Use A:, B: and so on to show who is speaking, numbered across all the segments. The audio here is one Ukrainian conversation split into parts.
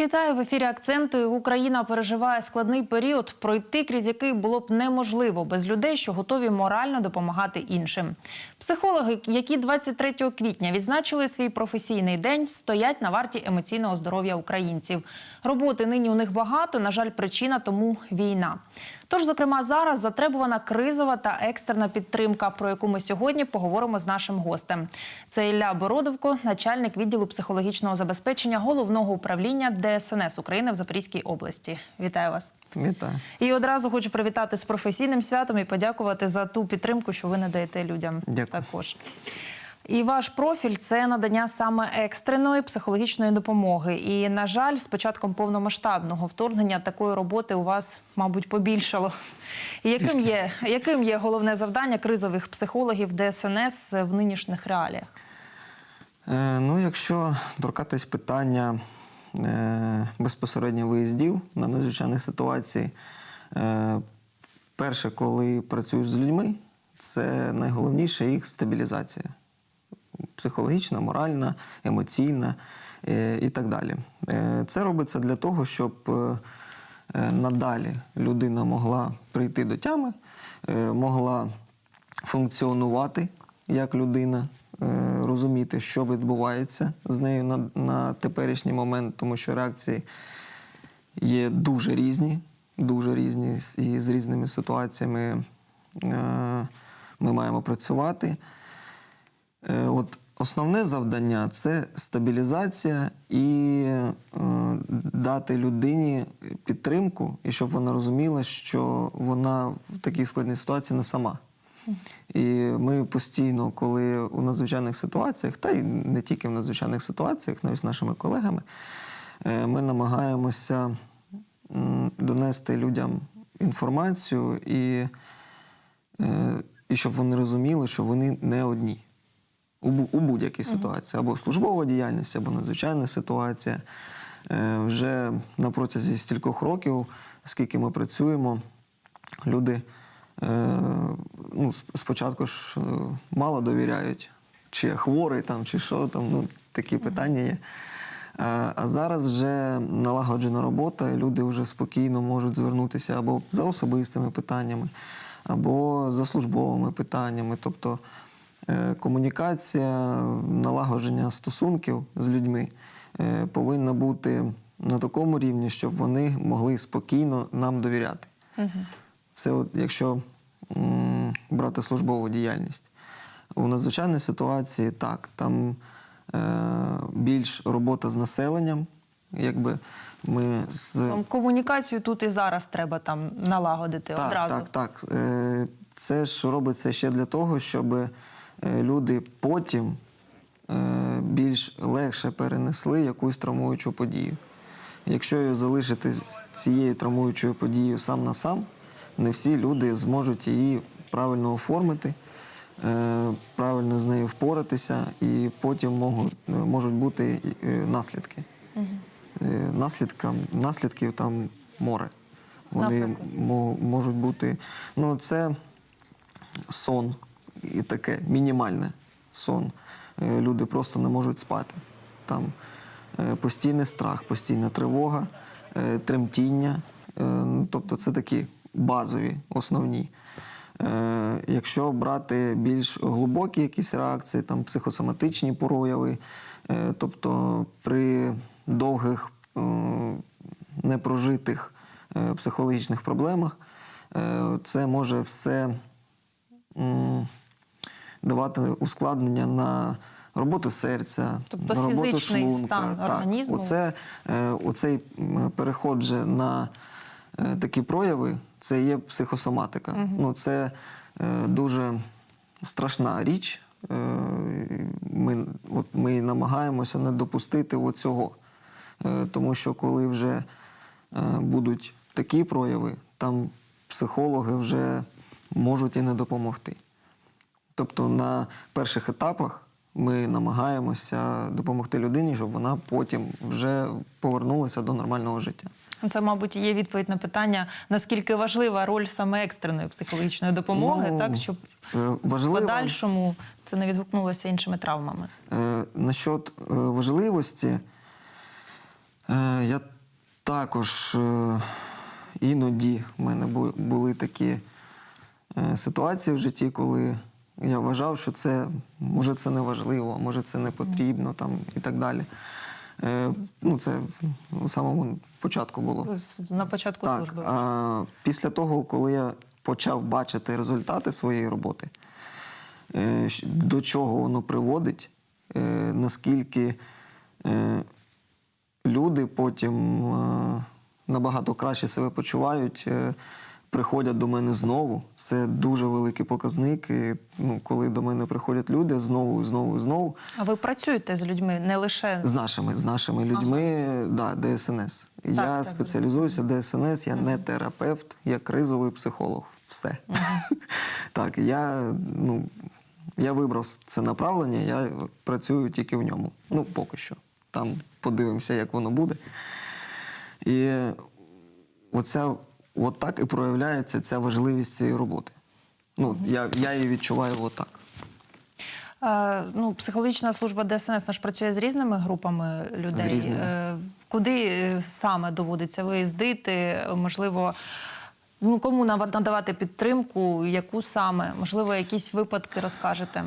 A: Вітаю в ефірі акценту. Україна переживає складний період, пройти крізь який було б неможливо без людей, що готові морально допомагати іншим. Психологи, які 23 квітня відзначили свій професійний день, стоять на варті емоційного здоров'я українців. Роботи нині у них багато. На жаль, причина тому війна. Тож, зокрема, зараз затребувана кризова та екстерна підтримка, про яку ми сьогодні поговоримо з нашим гостем. Це Ілля Бородовко, начальник відділу психологічного забезпечення головного управління ДСНС України в Запорізькій області. Вітаю вас.
B: Вітаю.
A: І одразу хочу привітати з професійним святом і подякувати за ту підтримку, що ви надаєте людям.
B: Дякую.
A: Також. І ваш профіль це надання саме екстреної психологічної допомоги. І, на жаль, з початком повномасштабного вторгнення такої роботи у вас, мабуть, побільшало. Яким є, яким є головне завдання кризових психологів ДСНС в нинішніх реаліях?
B: Е, ну, якщо торкатись питання е, безпосередньо виїздів на надзвичайні ситуації, е, перше, коли працюєш з людьми, це найголовніше їх стабілізація. Психологічна, моральна, емоційна е, і так далі. Е, це робиться для того, щоб е, надалі людина могла прийти до тями, могла функціонувати як людина, розуміти, що відбувається з нею на, на теперішній момент, тому що реакції є дуже різні, дуже різні і з різними ситуаціями ми маємо працювати. От основне завдання це стабілізація і е, дати людині підтримку, і щоб вона розуміла, що вона в такій складній ситуації не сама. І ми постійно, коли у надзвичайних ситуаціях, та й не тільки в надзвичайних ситуаціях, навіть з нашими колегами, е, ми намагаємося донести людям інформацію і, е, і щоб вони розуміли, що вони не одні у, у будь-якій ситуації, або службова діяльність, або надзвичайна ситуація. Е, Вже на протязі стількох років, скільки ми працюємо, люди е, ну, спочатку ж е, мало довіряють, чи я хворий там, чи що там, ну, такі питання є. А а зараз вже налагоджена робота, і люди вже спокійно можуть звернутися або за особистими питаннями, або за службовими питаннями. Тобто комунікація, налагодження стосунків з людьми е, повинна бути на такому рівні, щоб вони могли спокійно нам довіряти. Це от, якщо м, брати службову діяльність. У надзвичайній ситуації так, там е, більш робота з населенням, якби ми з
A: Там комунікацію тут і зараз треба там налагодити
B: так,
A: одразу.
B: так, так. Е, Це ж робиться ще для того, щоб е, люди потім е, більш легше перенесли якусь травмуючу подію. Якщо її залишити з цією травмуючою подією сам на сам, не всі люди зможуть її правильно оформити, е, правильно з нею впоратися, і потім можуть, бути е, наслідки. Е, Наслідкам, наслідків там море. Вони
A: Наприклад?
B: можуть бути. Ну, це сон і таке мінімальне сон. Е, Люди просто не можуть спати. Там е, постійний страх, постійна тривога, е, тремтіння. Ну, Тобто це такі базові, основні. Якщо брати більш глибокі якісь реакції, там психосоматичні прояви, тобто при довгих непрожитих психологічних проблемах, це може все давати ускладнення на роботу серця,
A: Тобто
B: на роботу
A: фізичний
B: шлунка.
A: стан
B: Так,
A: організму.
B: Оце, е, оцей переход же на е, такі прояви, це є психосоматика. Ну, це е, дуже страшна річ. Ми, от ми намагаємося не допустити цього. Тому що коли вже будуть такі прояви, там психологи вже можуть і не допомогти. Тобто на перших етапах ми намагаємося допомогти людині, щоб вона потім вже повернулася до нормального життя.
A: Це, мабуть, є відповідь на питання, наскільки важлива роль саме екстреної психологічної допомоги,
B: Ну,
A: так щоб
B: е,
A: в подальшому це не відгукнулося іншими травмами.
B: Е, насчет е, важливості, Е, Я також е, іноді в мене були такі е, ситуації в житті, коли я вважав, що це може це не важливо, може це не потрібно там, і так далі. Е, Ну, це у самому початку було.
A: На початку
B: Так,
A: служби.
B: а після того, коли я почав бачити результати своєї роботи, е, до чого воно приводить, е, наскільки е, люди потім е, набагато краще себе почувають, е, приходять до мене знову. Це дуже великий показник. І, ну, коли до мене приходять люди знову, знову, і знову.
A: А ви працюєте з людьми не лише
B: З нашими, з нашими людьми, да, ДСНС. я
A: так,
B: спеціалізуюся ДСНС, я не терапевт, я кризовий психолог. Все. так, я, ну, я вибрав це направлення, я працюю тільки в ньому. Ну, поки що. Там подивимося, як воно буде. І оця, от так і проявляється ця важливість цієї роботи. Ну, я, я її відчуваю отак.
A: Е, ну, психологічна служба ДСНС наш працює з різними групами людей.
B: З різними.
A: Е, Куди е, саме доводиться виїздити? Можливо, ну, кому надавати підтримку, яку саме? Можливо, якісь випадки розкажете?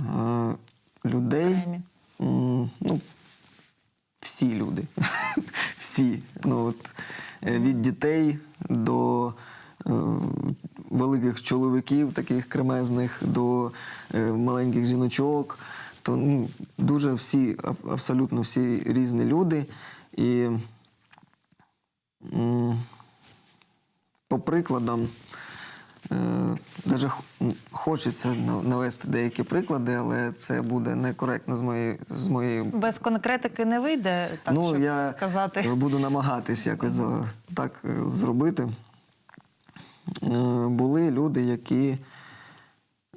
B: Е, людей. Ну, всі люди. всі. Ну, от, від дітей до е, великих чоловіків, таких кремезних, до е, маленьких жіночок. То ну, дуже всі, абсолютно всі різні люди. І по прикладам, е, даже хочеться навести деякі приклади, але це буде некоректно з моєї з моєї
A: Без конкретики не вийде, так
B: ну,
A: щоб
B: я
A: сказати.
B: буду намагатись якось так е, зробити. Е, Були люди, які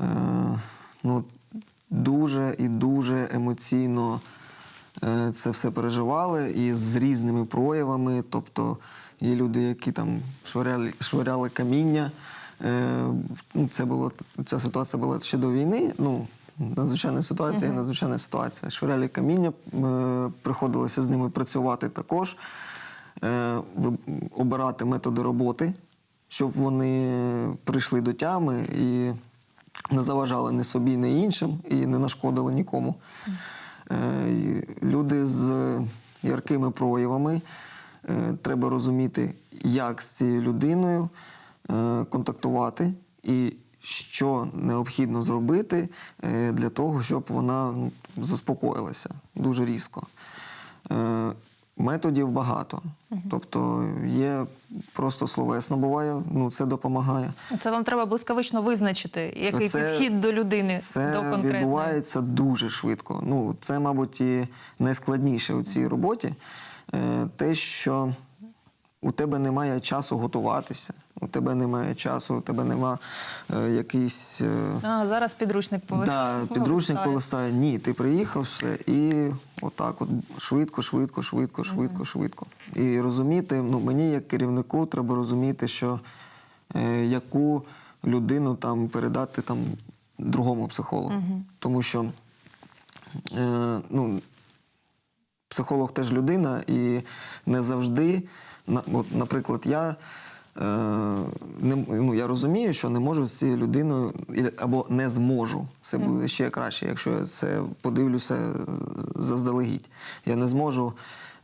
B: е, ну, дуже і дуже емоційно е, це все переживали і з різними проявами. Тобто є люди, які там швиряли, швиряли каміння. Е, ну, Це було, ця ситуація була ще до війни. Ну, надзвичайна ситуація, надзвичайна ситуація. Швиряли каміння, е, приходилося з ними працювати також, е, обирати методи роботи, щоб вони прийшли до тями і не заважали ні собі, ні іншим і не нашкодили нікому. Люди з яркими проявами. Треба розуміти, як з цією людиною контактувати і що необхідно зробити е, для того, щоб вона ну, заспокоїлася дуже різко. Е, Методів багато. Тобто є просто словесно буває, ну це допомагає.
A: Це вам треба блискавично визначити, який
B: Це-
A: підхід до людини
B: Це
A: до конкретної.
B: відбувається дуже швидко. Ну, це, мабуть, і найскладніше у цій роботі. Е, Те, що у тебе немає часу готуватися, у тебе немає часу, у тебе нема е, якийсь. е,
A: А, зараз підручник повинен.
B: Да, підручник полистає. Ні, ти приїхав все і отак, от швидко, швидко, швидко, швидко, швидко. І розуміти, ну мені як керівнику треба розуміти, що е, яку людину там передати там другому психологу. Тому що е, ну, психолог теж людина, і не завжди, на- от, наприклад, я. Е, Не, ну, я розумію, що не можу з цією людиною або не зможу. Це буде ще краще, якщо я це подивлюся е, заздалегідь. Я не зможу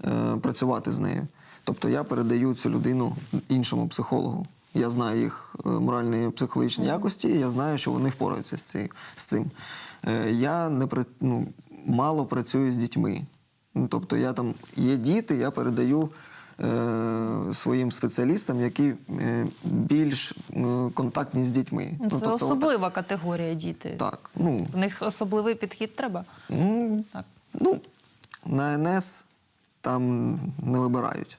B: е, працювати з нею. Тобто я передаю цю людину іншому психологу. Я знаю їх е, моральні і психологічні якості, і я знаю, що вони впораються з, ці, з цим. Е, Я не ну, мало працюю з дітьми. Ну, тобто я там є діти, я передаю своїм спеціалістам, які е, більш е, контактні з дітьми.
A: Ну, Це
B: тобто,
A: особлива категорія діти.
B: Так, ну,
A: В них особливий підхід треба.
B: ну,
A: Так.
B: ну, на НС там не вибирають.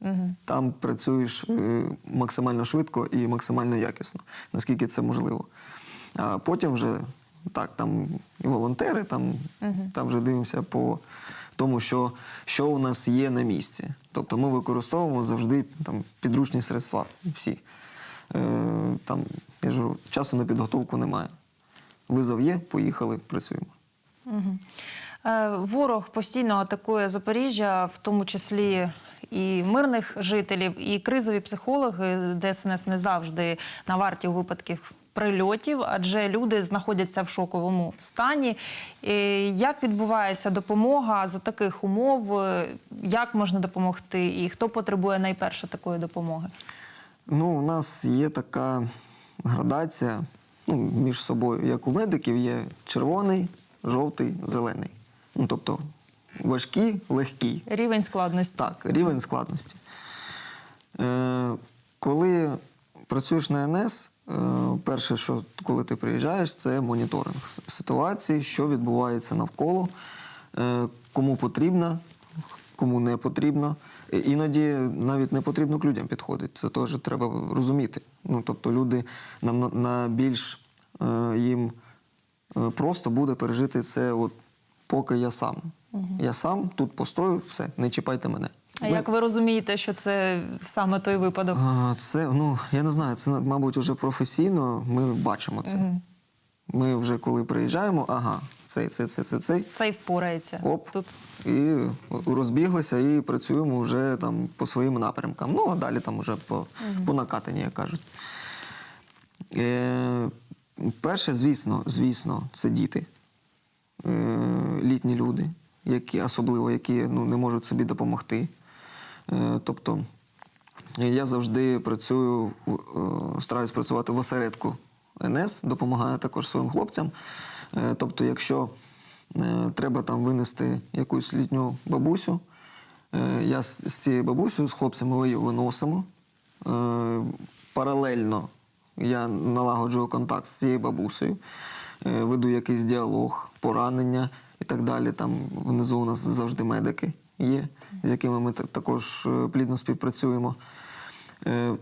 A: Угу.
B: Там працюєш е, максимально швидко і максимально якісно, наскільки це можливо. А потім вже так, там і волонтери, там, там вже дивимося по тому, що, що у нас є на місці. Тобто ми використовуємо завжди там, підручні средства всі. Е, там, я ж часу на підготовку немає. Визов є, поїхали, працюємо.
A: Е, Ворог постійно атакує Запоріжжя, в тому числі і мирних жителів, і кризові психологи ДСНС не завжди на варті випадків прильотів, адже люди знаходяться в шоковому стані. Як відбувається допомога за таких умов? Як можна допомогти? І хто потребує найперше такої допомоги?
B: Ну, у нас є така градація ну, між собою, як у медиків, є червоний, жовтий, зелений. Ну, тобто важкі, легкі.
A: Рівень складності.
B: Так, рівень складності. Е, коли працюєш на НС, перше, що коли ти приїжджаєш, це моніторинг ситуації, що відбувається навколо, е, кому потрібно, кому не потрібно. Е, Іноді навіть не потрібно к людям підходити. Це теж треба розуміти. Ну, тобто люди нам на, на більш е, їм е, просто буде пережити це, от, поки я сам. Я сам тут постою, все, не чіпайте мене.
A: А
B: Ви-
A: як ви розумієте, що це саме той випадок?
B: а, Це, ну, я не знаю, це, мабуть, вже професійно ми бачимо це. Ми вже коли приїжджаємо, ага, цей, цей, цей, цей, цей.
A: Цей впорається.
B: Оп.
A: Тут
B: І розбіглися і працюємо вже там по своїм напрямкам. Ну, а далі там вже по, по накатанні, як кажуть. Е, перше, звісно, звісно, це діти, е, літні люди, які, особливо які ну, не можуть собі допомогти. Е, тобто я завжди працюю, е, стараюсь працювати в осередку НС, допомагаю також своїм хлопцям. Е, Тобто, якщо треба там винести якусь літню бабусю, я з цією бабусею, з хлопцями її виносимо. Паралельно я налагоджую контакт з цією бабусею, веду якийсь діалог, поранення і так далі. Там внизу у нас завжди медики є, з якими ми також е, плідно співпрацюємо. Е,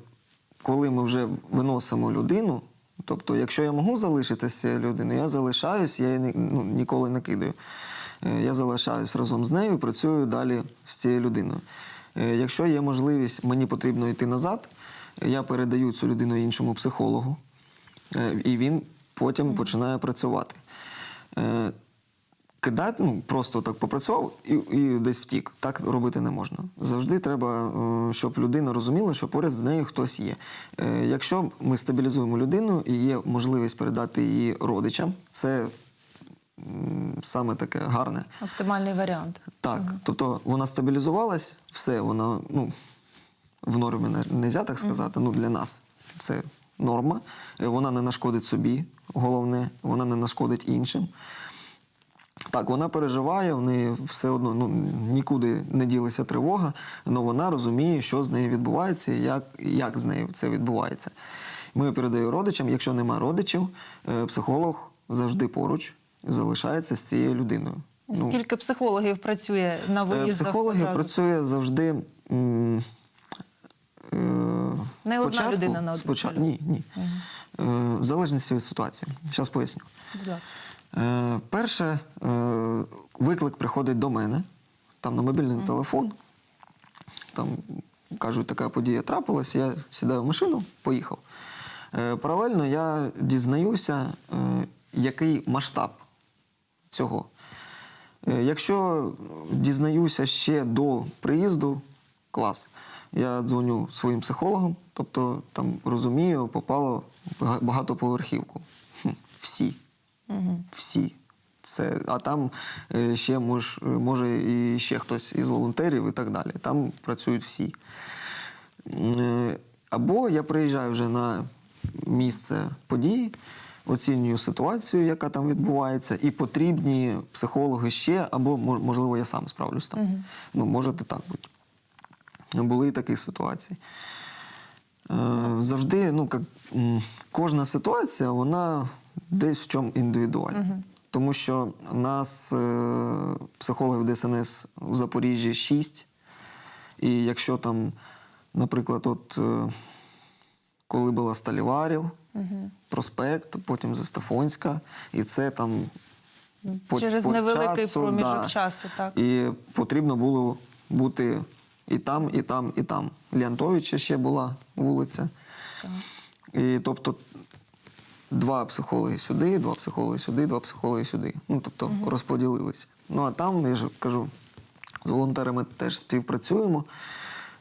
B: Коли ми вже виносимо людину, тобто, якщо я можу залишитися з цією людиною, я залишаюсь, я її ну, ніколи не кидаю. Е, Я залишаюсь разом з нею працюю далі з цією людиною. Якщо є можливість, мені потрібно йти назад, я передаю цю людину іншому психологу, і він потім починає працювати. Кидати, ну просто так попрацював і, і десь втік. Так робити не можна. Завжди треба, е, щоб людина розуміла, що поряд з нею хтось є. Е, Якщо ми стабілізуємо людину і є можливість передати її родичам, це саме таке гарне.
A: оптимальний варіант.
B: Так, тобто вона стабілізувалась, все, вона ну, в нормі не, нельзя так сказати. Ну, для нас це норма. Е, Вона не нашкодить собі, головне, вона не нашкодить іншим. Так, вона переживає, в неї все одно ну, нікуди не ділиться тривога, але вона розуміє, що з нею відбувається і як, як з нею це відбувається. Ми передаємо родичам, якщо немає родичів, е, психолог завжди поруч залишається з цією людиною. Ну,
A: Скільки психологів працює на
B: Е,
A: виїздах?
B: Психологи
A: одразу?
B: працює завжди. м, е,
A: Не одна людина на одну
B: спочатку. Ні, ні. Е, В залежності від ситуації. Зараз поясню.
A: Будь ласка.
B: Е, Перше, е, виклик приходить до мене, там на мобільний телефон. Там кажуть, така подія трапилась, я сідаю в машину, поїхав. Е, Паралельно я дізнаюся, е, який масштаб цього. Е, Якщо дізнаюся ще до приїзду, клас, я дзвоню своїм психологам, тобто там розумію, попало багатоповерхівку. Всі. Це, а там е, ще мож, може і ще хтось із волонтерів і так далі. Там працюють всі. Е, Або я приїжджаю вже на місце події, оцінюю ситуацію, яка там відбувається, і потрібні психологи ще, або можливо я сам справлюсь там. Ну, може і так бути. Були і такі ситуації. Е, Завжди, ну, як, кожна ситуація, вона десь в чому індивідуальна. Тому що нас е, психологів ДСНС у Запоріжжі 6. І якщо там, наприклад, от е, коли була Сталіварів, проспект, потім Застафонська, і це там по-
A: Через
B: по
A: невеликий
B: часу,
A: проміжок
B: да.
A: часу, так.
B: І потрібно було бути і там, і там, і там. Лянтовича ще була вулиця. І тобто два психологи сюди, два психологи сюди, два психологи сюди. Ну, тобто розподілилися. Ну а там, я ж кажу, з волонтерами теж співпрацюємо.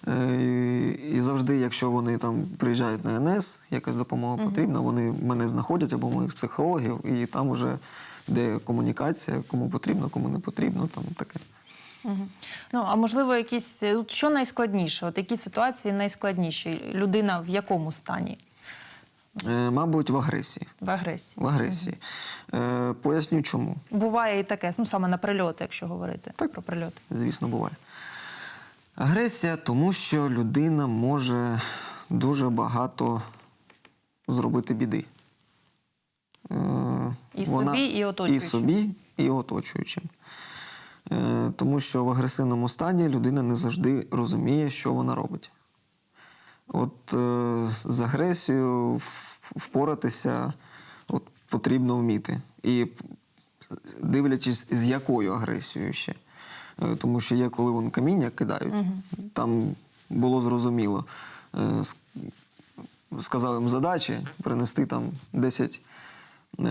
B: Е, І, і завжди, якщо вони там приїжджають на НС, якась допомога потрібна, вони мене знаходять або моїх психологів, і там вже йде комунікація, кому потрібно, кому не потрібно, там таке.
A: Мгм. Ну а можливо, якісь е, що найскладніше? От які ситуації найскладніші? Людина в якому стані?
B: Е, Мабуть, в агресії.
A: В агресії?
B: В агресії. Е, Поясню чому.
A: Буває і таке, ну саме на прильоти, якщо говорити
B: Так.
A: про прильоти.
B: Звісно, буває. Агресія, тому що людина може дуже багато зробити біди. Е,
A: І собі, і оточуючим.
B: І собі, і оточуючим. Е, Тому що в агресивному стані людина не завжди розуміє, що вона робить. От е, з агресією впоратися от, потрібно вміти. І дивлячись, з якою агресією ще. Е, Тому що є, коли вон каміння кидають, там було зрозуміло. Е, Сказав їм задачі принести там 10 е,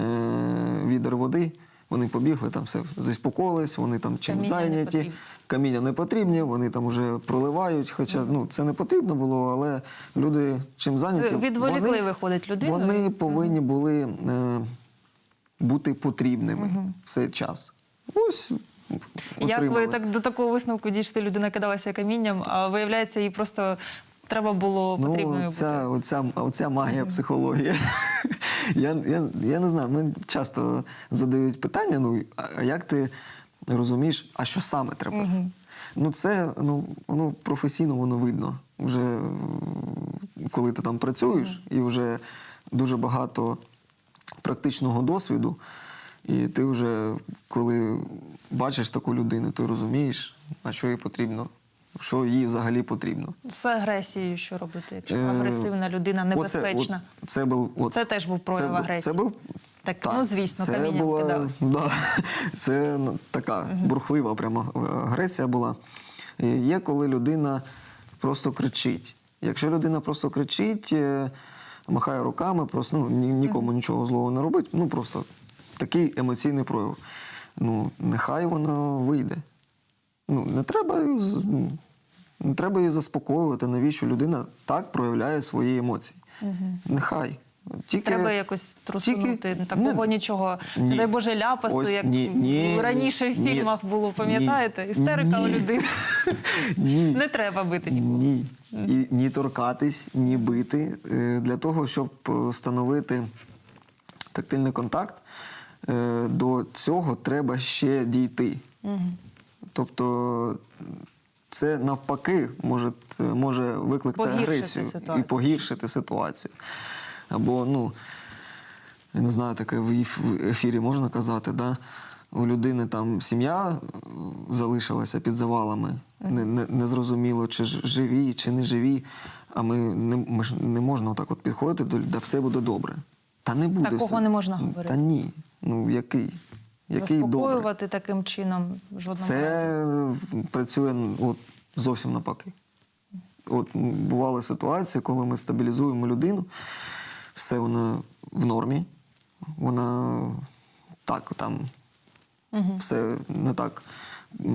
B: відер води. Вони побігли, там все заспокоїлись, вони там чим
A: Каміння
B: зайняті.
A: Потрібно.
B: Каміння не потрібні, вони там вже проливають. Хоча ну, це не потрібно було, але люди чим зайняті.
A: Відволікли,
B: вони-
A: виходить, людину.
B: Вони повинні були е, бути потрібними в цей час. Ось.
A: Як ви так до такого висновку дійшли? Людина кидалася камінням, а виявляється, їй просто треба було потрібною
B: Ну,
A: бути.
B: оця, оця магія психології. я, я, я не знаю, мені часто задають питання: ну, а як ти розумієш, а що саме треба? Ну, це ну, воно професійно воно видно. Вже коли ти там працюєш, і вже дуже багато практичного досвіду. І ти вже, коли бачиш таку людину, ти розумієш, а що їй потрібно, що їй взагалі потрібно.
A: З агресією що робити, якщо
B: Е,
A: агресивна людина
B: Оце,
A: небезпечна?
B: от, це, був, от,
A: Це теж був прояв
B: бу-
A: агресії.
B: Це був,
A: Так, ну, звісно,
B: це була,
A: кидали.
B: да, Це така бурхлива прямо е, агресія була. І є, коли людина просто кричить. Якщо людина просто кричить, е, махає руками, просто ну, ні, нікому нічого злого не робить, ну просто такий емоційний прояв. Ну, нехай воно вийде. Ну, не треба, ну, не треба її заспокоювати, навіщо людина так проявляє свої емоції. Нехай. Тільки,
A: Треба якось трусунути.
B: тільки-
A: Такого
B: не-
A: нічого,
B: Ні.
A: дай Боже, ляпасу,
B: Ось
A: як
B: ні, ні,
A: раніше в
B: ні,
A: фільмах було, пам'ятаєте? Істерика у
B: ні.
A: людини.
B: Ні.
A: Не треба бити нікого.
B: Ні. І, ні торкатись, ні бити. Е, Для того, щоб е, встановити тактильний контакт, е, до цього треба ще дійти. Тобто це навпаки може, може викликати
A: Погіршити
B: агресію
A: ситуацію.
B: і погіршити ситуацію. Або, ну, я не знаю, таке в ефірі можна казати, да? у людини там сім'я е, залишилася під завалами. Не, не, не зрозуміло, чи живі, чи не живі. А ми не, ми ж не можна отак от підходити до да все буде добре. Та не буде.
A: Такого
B: все.
A: не можна говорити.
B: Та ні. Ну який? Який добре?
A: Таким чином жодного.
B: Це працює ну, от, зовсім навпаки. От бували ситуації, коли ми стабілізуємо людину, все вона в нормі, вона так там все не так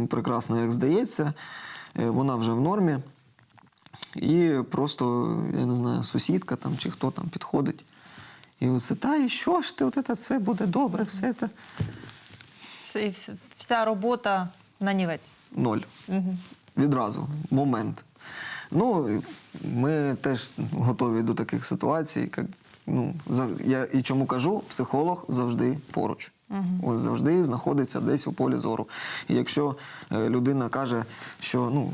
B: прекрасно, як здається. Е, Вона вже в нормі. І просто, я не знаю, сусідка там чи хто там підходить. І оце, та і що ж ти, от це, це буде добре, все це.
A: Все- і Вся робота на нівець.
B: Ноль. Відразу, момент. Ну, ми теж готові до таких ситуацій. Як, ну, я і чому кажу, психолог завжди поруч. Ось завжди знаходиться десь у полі зору. І якщо е, людина каже, що ну,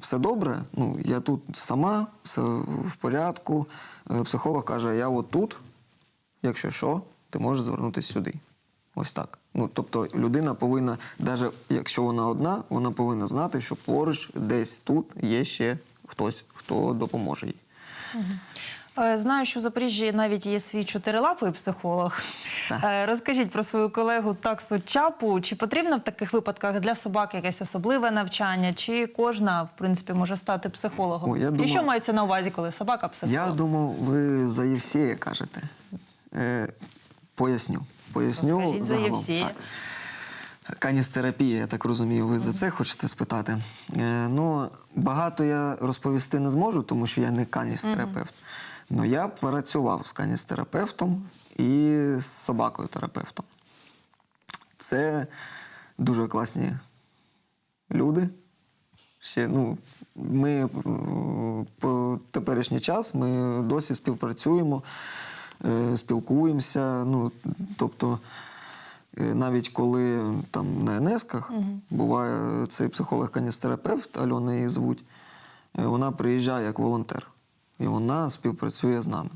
B: все добре, ну, я тут сама, все в порядку, е, психолог каже, я от тут, якщо що, ти можеш звернутися сюди. Ось так. Ну, тобто людина повинна, навіть якщо вона одна, вона повинна знати, що поруч десь тут є ще хтось, хто допоможе їй.
A: Е, Знаю, що в Запоріжжі навіть є свій чотирилапий психолог.
B: Так.
A: Е, Розкажіть про свою колегу Таксу Чапу. Чи потрібно в таких випадках для собак якесь особливе навчання, чи кожна, в принципі, може стати психологом?
B: О, я
A: І що мається на увазі, коли собака психолог?
B: Я думав, ви за Євсея кажете. Е, поясню. Поясню.
A: Розкажіть за
B: загалом.
A: Євсея.
B: Так. Каністерапія, я так розумію, ви за це хочете спитати. Е, ну, багато я розповісти не зможу, тому що я не каністерапевт. Але я працював з каністерапевтом і з собакою-терапевтом. Це дуже класні люди. Ще, ну, ми е, по теперішній час ми досі співпрацюємо, е, спілкуємося. Ну, тобто, е, навіть коли там на НСКах буває цей психолог-каністерапевт, Альона її звуть, вона приїжджає як волонтер. І вона співпрацює з нами.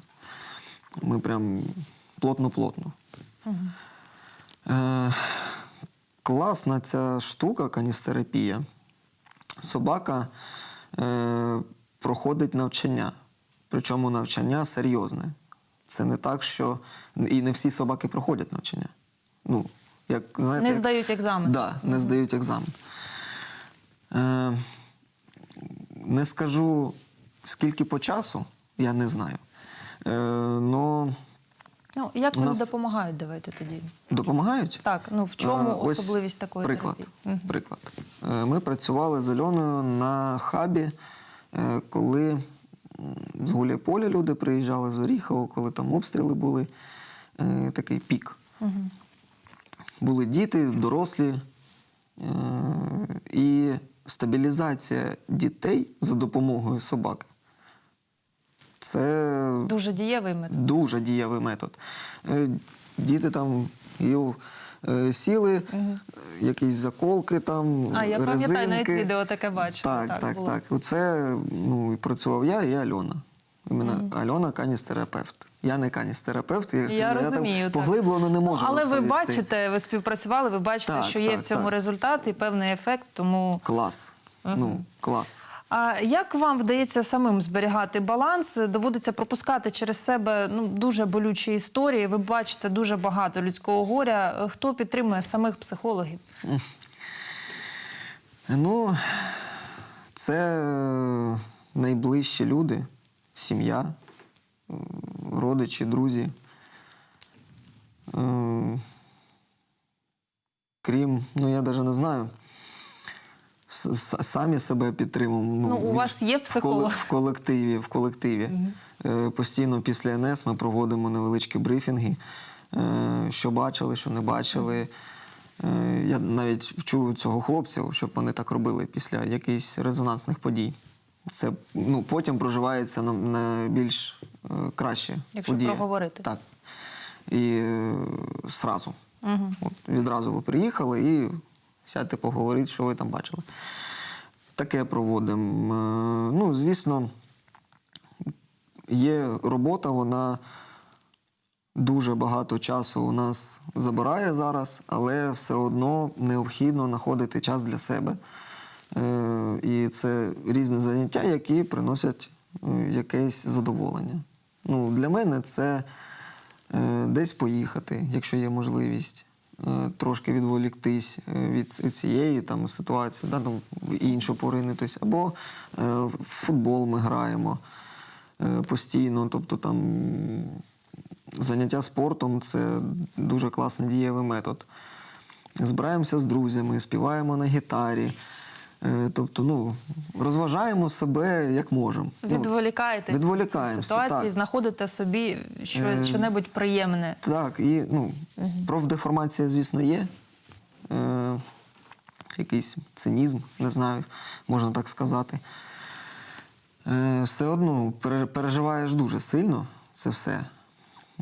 B: Ми прям плотно-плотно. Е, класна ця штука, каністерапія. Собака е, проходить навчання. Причому навчання серйозне. Це не так, що. І не всі собаки проходять навчання. Ну, як, знаєте,
A: Не здають екзамен.
B: Да, не здають екзамен. Е, не скажу, скільки по часу, я не знаю. Е, но
A: Ну, як вони
B: нас-
A: допомагають, давайте тоді.
B: допомагають?
A: Так, ну в чому
B: Е, ось
A: особливість такої
B: приклад.
A: терапії?
B: Приклад. Е, Ми працювали з Альоною на хабі, е, коли з Гуляйполя люди приїжджали з Оріхова, коли там обстріли були, е, такий пік.
A: Мгм.
B: Були діти, дорослі. е, І стабілізація дітей за допомогою собаки. Це
A: Дуже дієвий метод.
B: дуже дієвий метод. Е, Діти там і, е, сіли, е, якісь заколки там,
A: А, я пам'ятаю, навіть відео таке бачила.
B: Так, так,
A: було.
B: так. Оце ну, працював я і Альона. Іменно Альона каністерапевт. Я не каністерапевт, я,
A: Я
B: там
A: розумію. так.
B: поглиблено не можу.
A: Але ви бачите, ви співпрацювали, ви бачите,
B: Так,
A: що є
B: так,
A: в цьому
B: так.
A: результат і певний ефект. Тому
B: Клас. Ну, клас.
A: А як вам вдається самим зберігати баланс? Доводиться пропускати через себе ну дуже болючі історії. Ви бачите дуже багато людського горя. Хто підтримує самих психологів?
B: Ну, це е, найближчі люди, сім'я, родичі, друзі. Е, Крім, ну я навіть не знаю. Самі себе підтримуємо.
A: Ну, у вас є психолог?
B: В колективі. В колективі. Е, Постійно після НС ми проводимо невеличкі брифінги, е, що бачили, що не бачили. Е, Я навіть вчу цього хлопців, щоб вони так робили після якихось резонансних подій. Це ну, потім проживається на, на більш е, краще.
A: Якщо
B: подія.
A: проговорити.
B: Так. І е, зразу.
A: Угу.
B: От, відразу ви приїхали і сядьте поговорити, що ви там бачили. Таке проводимо. Е, Ну, звісно, є робота, вона дуже багато часу у нас забирає зараз, але все одно необхідно знаходити час для себе. Е, І це різні заняття, які приносять е, якесь задоволення. Ну, для мене це десь поїхати, якщо є можливість. Е, Трошки відволіктись е, від цієї там ситуації, да, там, в іншу поринутись. Або е, в футбол ми граємо постійно. Тобто там заняття спортом це дуже класний дієвий метод. Збираємося з друзями, співаємо на гітарі. Е, Тобто, ну, розважаємо себе як можемо. Ну,
A: Відволікаєтесь від
B: відволікаємося,
A: ситуації,
B: так.
A: знаходите собі що,
B: Е,
A: що-небудь приємне.
B: Так, і ну, профдеформація, звісно, є. Е, якийсь цинізм, не знаю, можна так сказати. Е, все одно переживаєш дуже сильно це все.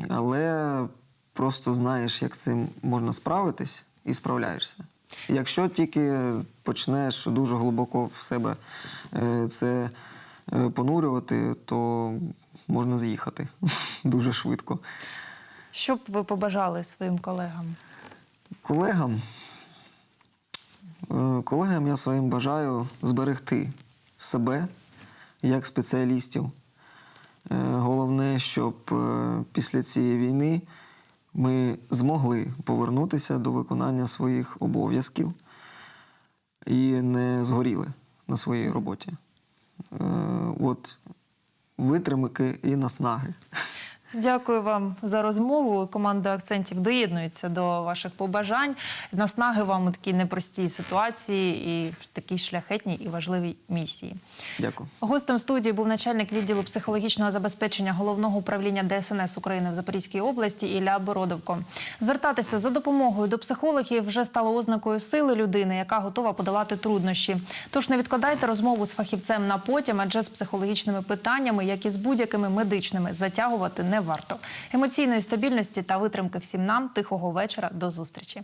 B: Але просто знаєш, як цим можна справитись і справляєшся. Якщо тільки почнеш дуже глибоко в себе е, це е, понурювати, то можна з'їхати дуже швидко.
A: Що б ви побажали своїм колегам?
B: Колегам, е, колегам я своїм бажаю зберегти себе як спеціалістів. Головне, щоб після цієї війни ми змогли повернутися до виконання своїх обов'язків і не згоріли на своїй роботі. Е, От витримки і наснаги.
A: Дякую вам за розмову. Команда акцентів доєднується до ваших побажань. Наснаги вам у такій непростій ситуації і в такій шляхетній і важливій місії.
B: Дякую.
A: Гостем студії був начальник відділу психологічного забезпечення головного управління ДСНС України в Запорізькій області Ілля Бородовко. Звертатися за допомогою до психологів вже стало ознакою сили людини, яка готова подолати труднощі. Тож не відкладайте розмову з фахівцем на потім, адже з психологічними питаннями, як і з будь-якими медичними, затягувати варто. Емоційної стабільності та витримки всім нам. Тихого вечора. До зустрічі.